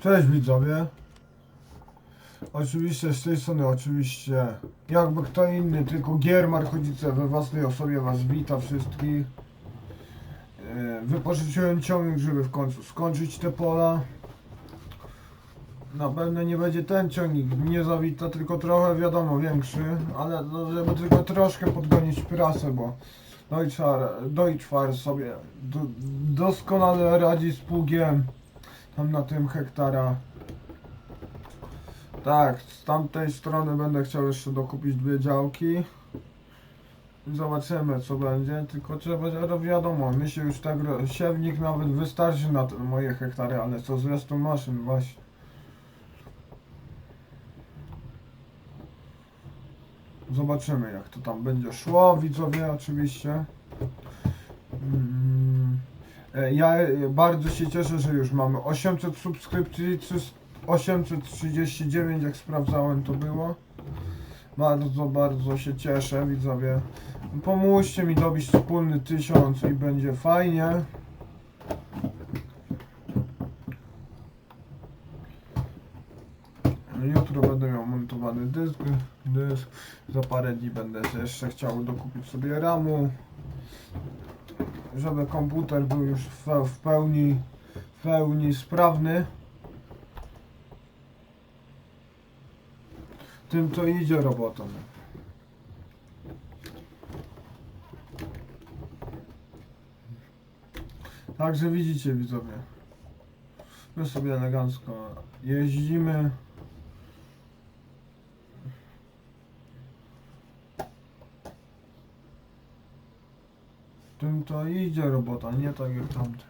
Cześć widzowie. Oczywiście z tej strony oczywiście jakby kto inny, tylko Giermar Chodzice we własnej osobie was wita wszystkich. E, Wypożyczyłem ciągnik, żeby w końcu skończyć te pola. Na pewno nie będzie ten ciągnik, nie zawita, tylko trochę wiadomo większy, ale no, żeby tylko troszkę podgonić prasę, bo Deutschar, Deutschfar sobie do, doskonale radzi z pługiem tam na tym hektara. Tak, z tamtej strony będę chciał jeszcze dokupić dwie działki. Zobaczymy co będzie, tylko trzeba, no wiadomo, mi się już tak, siewnik nawet wystarczy na te moje hektary, ale co z resztą maszyn właśnie. Zobaczymy jak to tam będzie szło, widzowie oczywiście. Mm, Ja e, bardzo się cieszę, że już mamy 800 subskrypcji, 300 839 jak sprawdzałem to było. Bardzo, bardzo się cieszę widzowie. Pomóżcie mi dobić wspólny tysiąc i będzie fajnie. Jutro będę miał montowany dysk, dysk. Za parę dni będę jeszcze chciał dokupić sobie ramu. Żeby komputer był już w, w pełni w pełni sprawny. Tym to idzie robota. Także widzicie widzowie. My sobie elegancko jeździmy. Tym to idzie robota, nie tak jak tamte.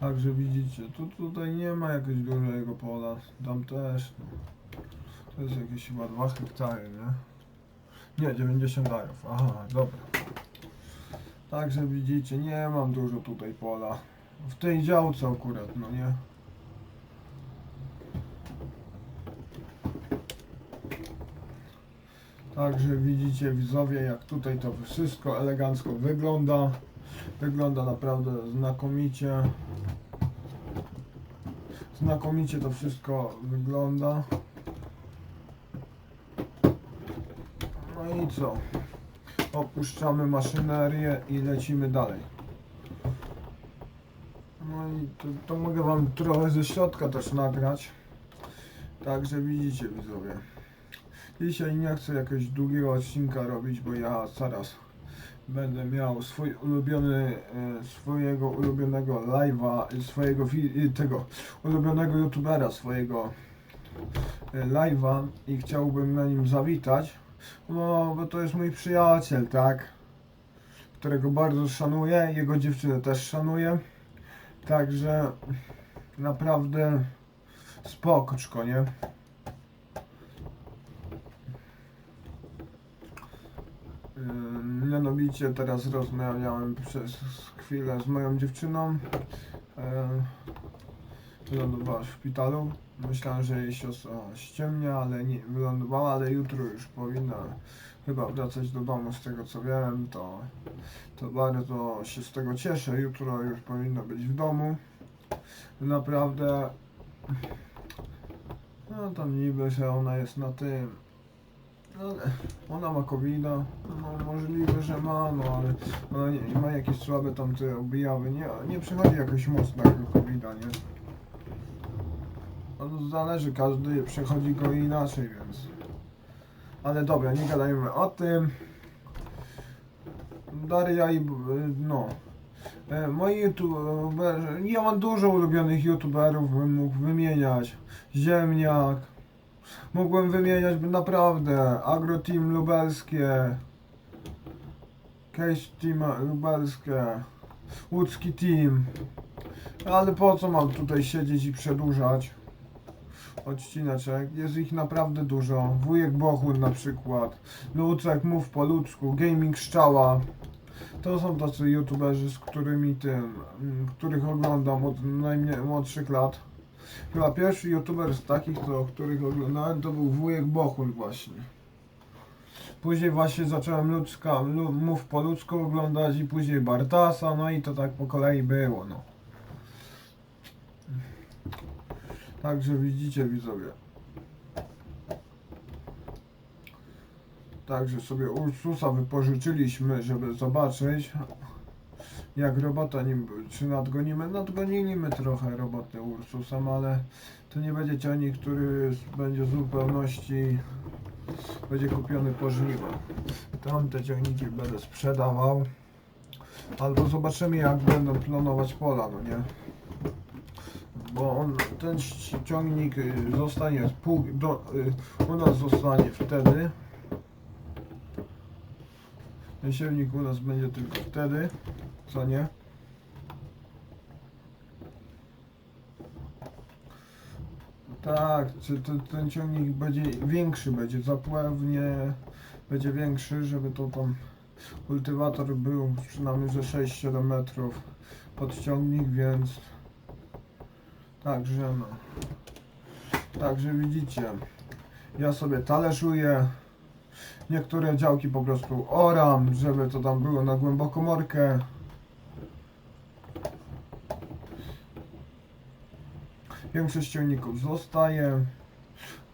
Także widzicie, tu tutaj nie ma jakiegoś dużego pola, tam też. No. To jest jakieś chyba 2 hektary, nie? Nie, 90 darów, aha, dobra. Także widzicie, nie mam dużo tutaj pola. W tej działce akurat, no nie? Także widzicie widzowie, jak tutaj to wszystko elegancko wygląda. Wygląda naprawdę znakomicie. Znakomicie to wszystko wygląda. No i co? Opuszczamy maszynerię i lecimy dalej. No i to, to mogę wam trochę ze środka też nagrać. Także widzicie widzowie. Dzisiaj nie chcę jakiegoś długiego odcinka robić, bo ja zaraz będę miał swój ulubiony, e, swojego ulubionego live'a, swojego e, tego ulubionego youtubera, swojego e, live'a i chciałbym na nim zawitać, no bo to jest mój przyjaciel, tak, którego bardzo szanuję, jego dziewczynę też szanuję, także naprawdę spokoczko, nie? Mianowicie teraz rozmawiałem przez chwilę z moją dziewczyną. Ym, Wylądowała w szpitalu. Myślałem, że jej siostra ściemnia, ale nie wylądowała, ale jutro już powinna chyba wracać do domu. Z tego co wiem, to, to bardzo się z tego cieszę. Jutro już powinna być w domu. Naprawdę. No tam niby, że ona jest na tym. No, ona ma covid no możliwe, że ma, no ale ona nie, ma jakieś słabe tam te objawy, nie, nie przychodzi jakoś mocno jako covid nie? No, zależy, każdy przechodzi go inaczej, więc... Ale dobra, nie gadajmy o tym. Daria i... no... E, Moi youtuberzy, ja mam dużo ulubionych youtuberów, bym mógł wymieniać. Ziemniak, Mógłbym wymieniać naprawdę Agro Team Lubelskie, Case Team Lubelskie, Łódzki Team. Ale po co mam tutaj siedzieć i przedłużać odcineczek? Jest ich naprawdę dużo. Wujek Bochun na przykład, Lucek Mów po ludzku, Gaming Szczała. To są tacy youtuberzy, z którymi tym, mm, których oglądam od najmłodszych lat. Chyba pierwszy youtuber z takich, to, których oglądałem, to był wujek Bochun właśnie. Później właśnie zacząłem ludzka, lu, mów po ludzku oglądać i później Bartasa, no i to tak po kolei było, no. Także widzicie widzowie. Także sobie Ursusa wypożyczyliśmy, żeby zobaczyć jak robota nim, czy nadgonimy. Nadgoniliśmy trochę roboty Ursusem, ale to nie będzie ciągnik, który będzie w zupełności będzie kupiony po żniwo. Tamte ciągniki będę sprzedawał. Albo zobaczymy jak będą planować pola, no nie? Bo on, ten ciągnik y, zostanie pół, do, y, u nas zostanie wtedy. Ten siewnik u nas będzie tylko wtedy, co nie? Tak, czy to, ten ciągnik będzie większy, będzie zapłewnie, będzie większy, żeby to tam kultywator był przynajmniej ze 6-7 metrów pod ciągnik, więc także no. Także widzicie, ja sobie talerzuję, niektóre działki po prostu oram, żeby to tam było na głębokomorkę. Większość ciągników zostaje.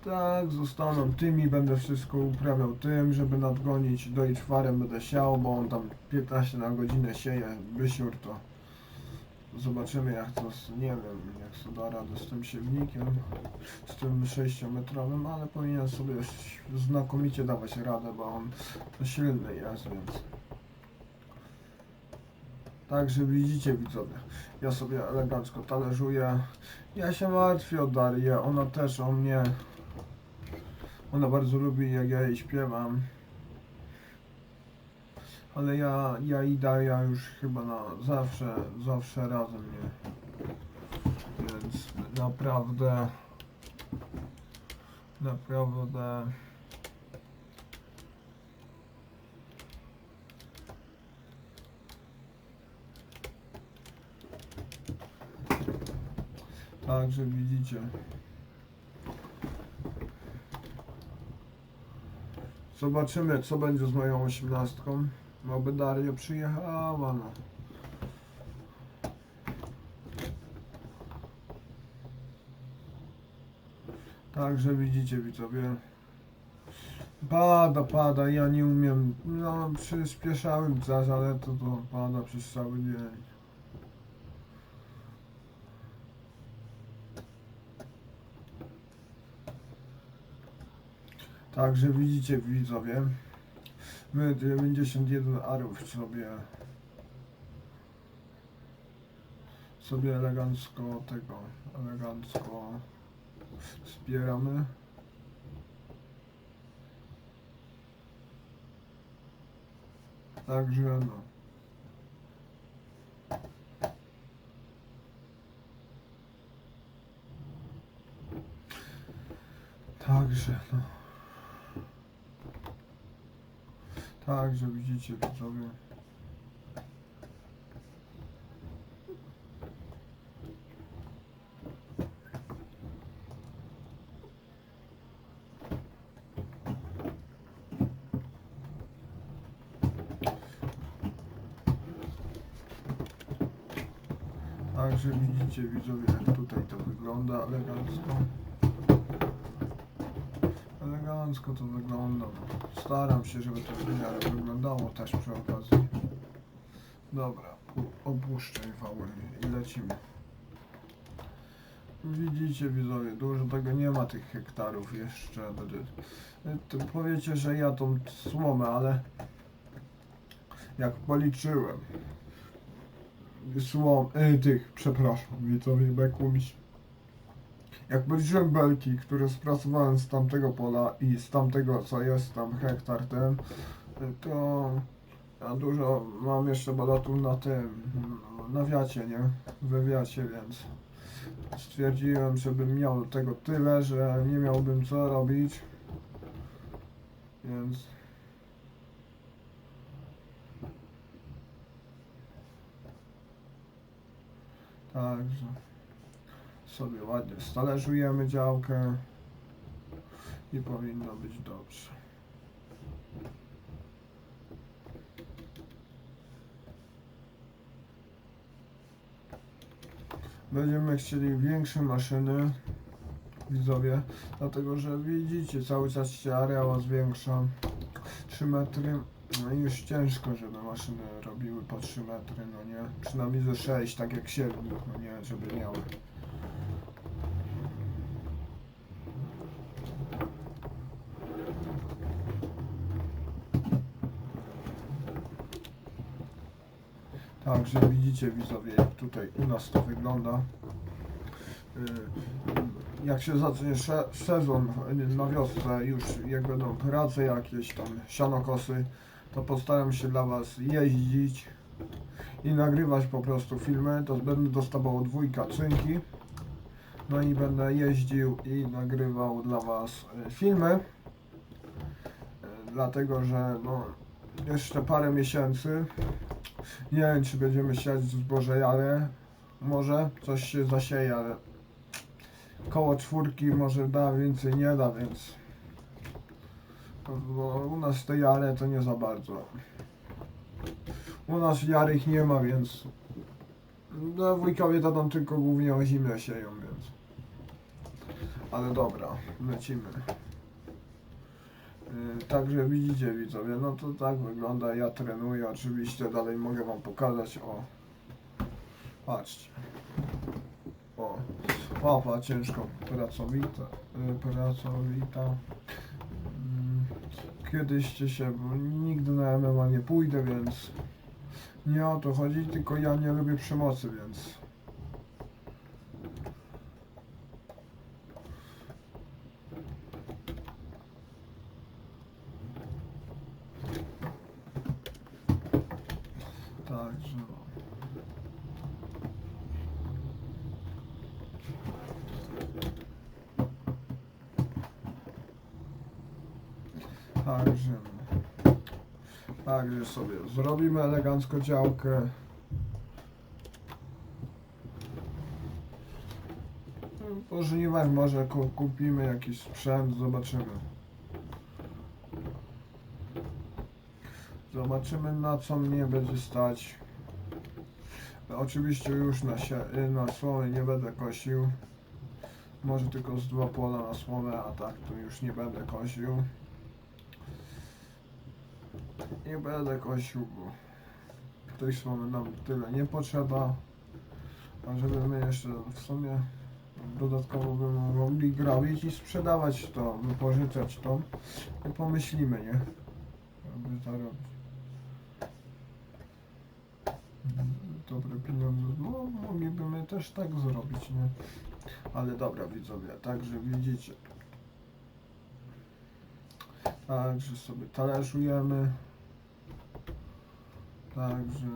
Tak, zostaną tymi, będę wszystko uprawiał tym, żeby nadgonić do czwarem będę siał, bo on tam 15 na godzinę sieje, wysiór to zobaczymy jak to, nie wiem, jak sobie da radę z tym siewnikiem, z tym 6-metrowym, ale powinien sobie znakomicie dawać radę, bo on silny jest, więc Także widzicie widzowie, ja sobie elegancko talerzuję. Ja się martwię o Darię, ona też o mnie. Ona bardzo lubi jak ja jej śpiewam. Ale ja, ja i Daria już chyba na zawsze, zawsze razem, nie? Więc naprawdę, naprawdę Także widzicie. Zobaczymy co będzie z moją osiemnastką. Oby Daria przyjechała no. Także widzicie widzowie. Pada, pada, ja nie umiem. No przyspieszałem zaś, ale to, to pada przez cały dzień. Także widzicie widzowie, my 91 arów sobie sobie elegancko tego, elegancko zbieramy. Także no. Także no. Także widzicie widzowie. Także widzicie widzowie jak tutaj to wygląda elegancko. Elegancko to wygląda. Staram się, żeby to miarę wyglądało też przy okazji. Dobra, pu- opuszczaj wały i lecimy. Widzicie widzowie, dużo tego nie ma tych hektarów jeszcze. To powiecie, że ja tą słomę, ale jak policzyłem słom, y, tych, przepraszam, widzowie, bekło mi się. Jak policzyłem belki, które spracowałem z tamtego pola i z tamtego, co jest tam hektar ten, to ja dużo mam jeszcze balotów na tym, na wiacie, nie? We wiacie, więc stwierdziłem, żebym miał tego tyle, że nie miałbym co robić. Więc Także sobie ładnie stależujemy działkę i powinno być dobrze. Będziemy chcieli większe maszyny, widzowie, dlatego że widzicie, cały czas się areał zwiększa. 3 metry, no i już ciężko, żeby maszyny robiły po 3 metry, no nie? Przynajmniej ze 6, tak jak siewnik, no nie, żeby miały. Także widzicie widzowie, tutaj u nas to wygląda. Y, Jak się zacznie sezon na wiosnę, już jak będą prace jakieś tam, sianokosy, to postaram się dla Was jeździć i nagrywać po prostu filmy. To będę dostawał dwójka cynki. No i będę jeździł i nagrywał dla Was y, filmy. Y, Dlatego, że no, jeszcze parę miesięcy nie wiem, czy będziemy siać zboże jare. Może coś się zasieje, ale koło czwórki może da, więcej nie da, więc bo u nas te jare to nie za bardzo. U nas jarych nie ma, więc no, wujkowie to tam tylko głównie o zimę sieją, więc ale dobra, lecimy. Yy, Także widzicie widzowie, no to tak wygląda, ja trenuję oczywiście, dalej mogę wam pokazać, o. Patrzcie. O papa ciężko pracowita, yy, pracowita. Mm, kiedyście się, bo nigdy na MMA nie pójdę, więc nie o to chodzi, tylko ja nie lubię przemocy, więc Także no. Także no. Także sobie zrobimy elegancko działkę. Po żniwach może ku- kupimy jakiś sprzęt, zobaczymy. Zobaczymy na co mnie będzie stać. Oczywiście już na, sie- na nie będę kosił. Może tylko z dwa pola na słomę, a tak to już nie będę kosił. Nie będę kosił, bo tej słomy nam tyle nie potrzeba. A żeby my jeszcze w sumie dodatkowo by mogli grabić i sprzedawać to, wypożyczać to, to pomyślimy, nie? Aby zarobić. dobre pieniądze. No, moglibyśmy też tak zrobić, nie? Ale dobra, widzowie, także widzicie. Także sobie talerzujemy. Także.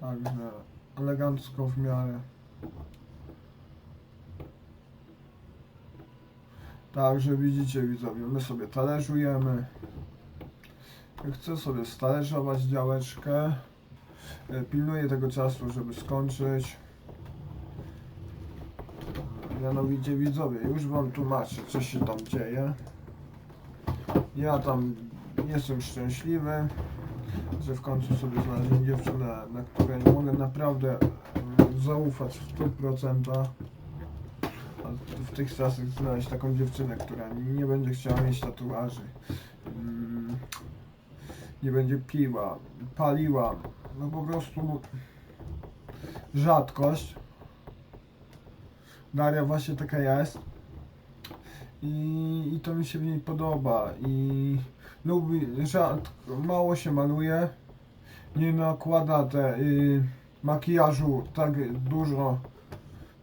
Także elegancko w miarę. Także widzicie widzowie, my sobie talerzujemy. Chcę sobie stalerzować działeczkę. E, Pilnuję tego czasu, żeby skończyć. Mianowicie widzowie, już wam tłumaczę, co się tam dzieje. Ja tam jestem szczęśliwy, że w końcu sobie znalazłem dziewczynę, na której mogę naprawdę mm, zaufać w 100%. A w tych czasach znaleźć taką dziewczynę, która nie będzie chciała mieć tatuaży. Mm, Nie będzie piła, paliła, no po prostu rzadkość. Daria właśnie taka jest. I, I to mi się w niej podoba. I lubi, rzadko, mało się maluje. Nie nakłada te y, makijażu tak dużo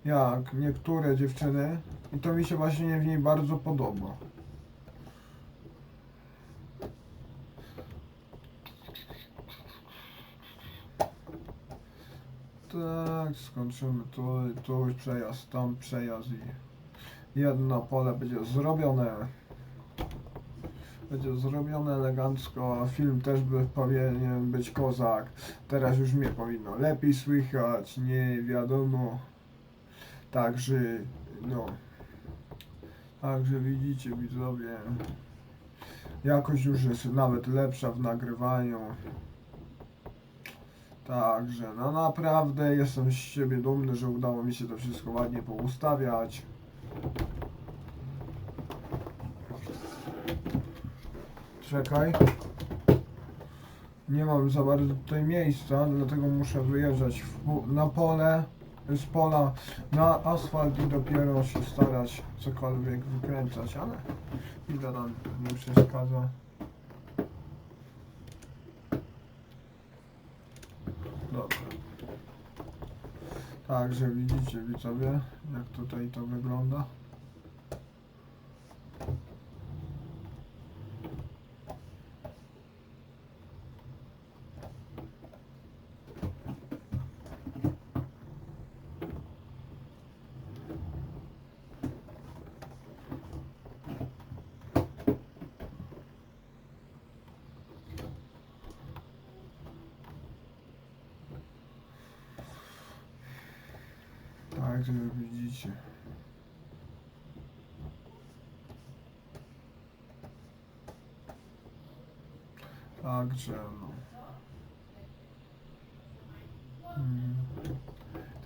jak niektóre dziewczyny. I to mi się właśnie w niej bardzo podoba. Tak, skończymy tu, tu przejazd, tam przejazd i jedno pole będzie zrobione. Będzie zrobione elegancko, film też by powinien być kozak. Teraz już mnie powinno lepiej słychać, nie wiadomo. Także, no. Także widzicie widzowie, jakość już jest nawet lepsza w nagrywaniu. Także, no naprawdę jestem z siebie dumny, że udało mi się to wszystko ładnie poustawiać. Czekaj. Nie mam za bardzo tutaj miejsca, dlatego muszę wyjeżdżać w, na pole, z pola na asfalt i dopiero się starać cokolwiek wykręcać, ale ile nam nie przeszkadza. Dobra. Także widzicie widzowie, jak tutaj to wygląda. Także widzicie. Także no. Mm.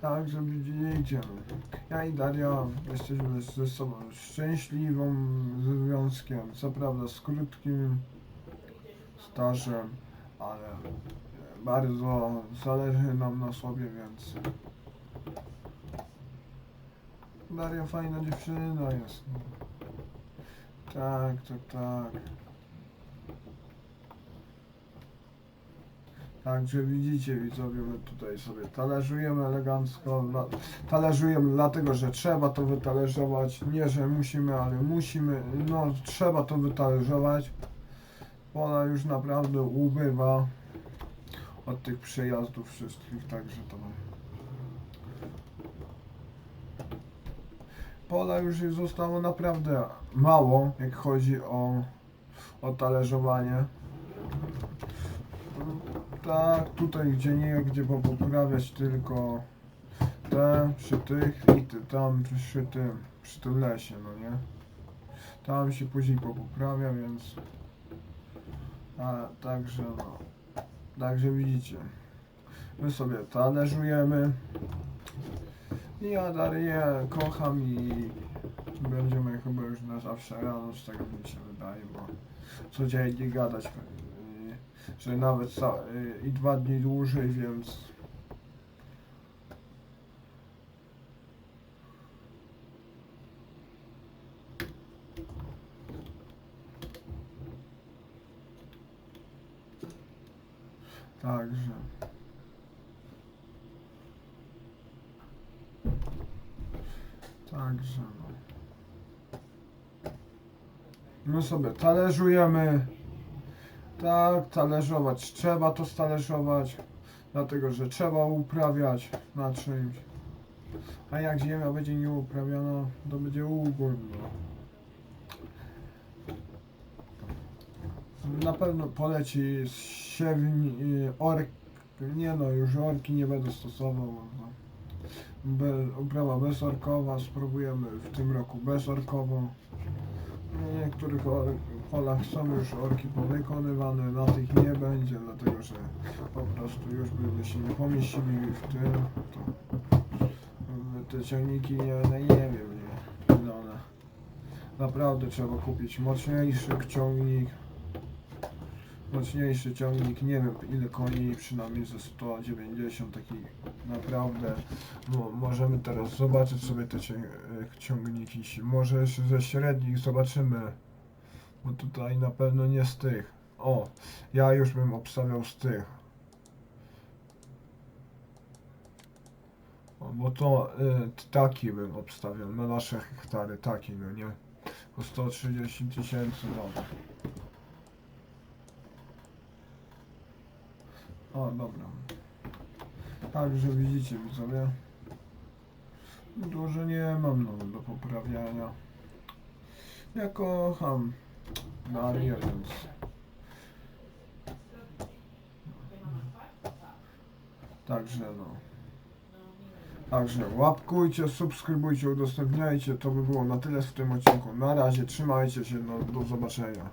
Także widzicie. no. Ja i Daria jesteśmy ze sobą szczęśliwą związkiem. Co prawda z krótkim stażem, ale bardzo zależy nam na sobie, więc Daria fajna dziewczyna jest. Tak, tak, tak. Także widzicie widzowie, my tutaj sobie talerzujemy elegancko. Talerzujemy dlatego, że trzeba to wytalerzować. Nie, że musimy, ale musimy. No, trzeba to wytalerzować. Ona już naprawdę ubywa od tych przejazdów wszystkich, także to... Pola już zostało naprawdę mało, jak chodzi o, o talerzowanie. Tak, tutaj gdzie nie, gdzie poprawiać tylko te przy tych i ty, tam przy tym, przy tym lesie, no nie? Tam się później poprawia, więc... A, także no... Także widzicie. My sobie talerzujemy. Ja Darię kocham i będziemy chyba już na zawsze rano, z tego mi się wydaje, bo codziennie gadać, że nawet i dwa dni dłużej, więc także. Także no. My sobie talerzujemy. Tak, talerzować. Trzeba to stalerzować. Dlatego, że trzeba uprawiać na czymś. A jak ziemia będzie nieuprawiona, to będzie ugór. No. Na pewno poleci siewni, y, ork, nie no, już orki nie będę stosował. No. Be, uprawa bezorkowa, spróbujemy w tym roku bezorkową. Na niektórych or, polach są już orki powykonywane, na tych nie będzie, dlatego że po prostu już by się nie pomieścili w tym. To, w te ciągniki, nie, no nie wiem, nie, one. Naprawdę trzeba kupić mocniejszy ciągnik. Mocniejszy ciągnik, nie wiem ile koni, przynajmniej ze 190 taki naprawdę. No, możemy teraz zobaczyć sobie te ciągniki. Może ze średnich zobaczymy. Bo tutaj na pewno nie z tych. O, ja już bym obstawiał z tych. Bo to y, taki bym obstawiał na nasze hektary, taki no nie. Po 130 tysięcy dobra. O, dobra. Także widzicie widzowie. Dużo nie mam no, do poprawiania. Ja kocham Darię, więc... Także no. Także łapkujcie, subskrybujcie, udostępniajcie. To by było na tyle w tym odcinku. Na razie, trzymajcie się, no, do zobaczenia.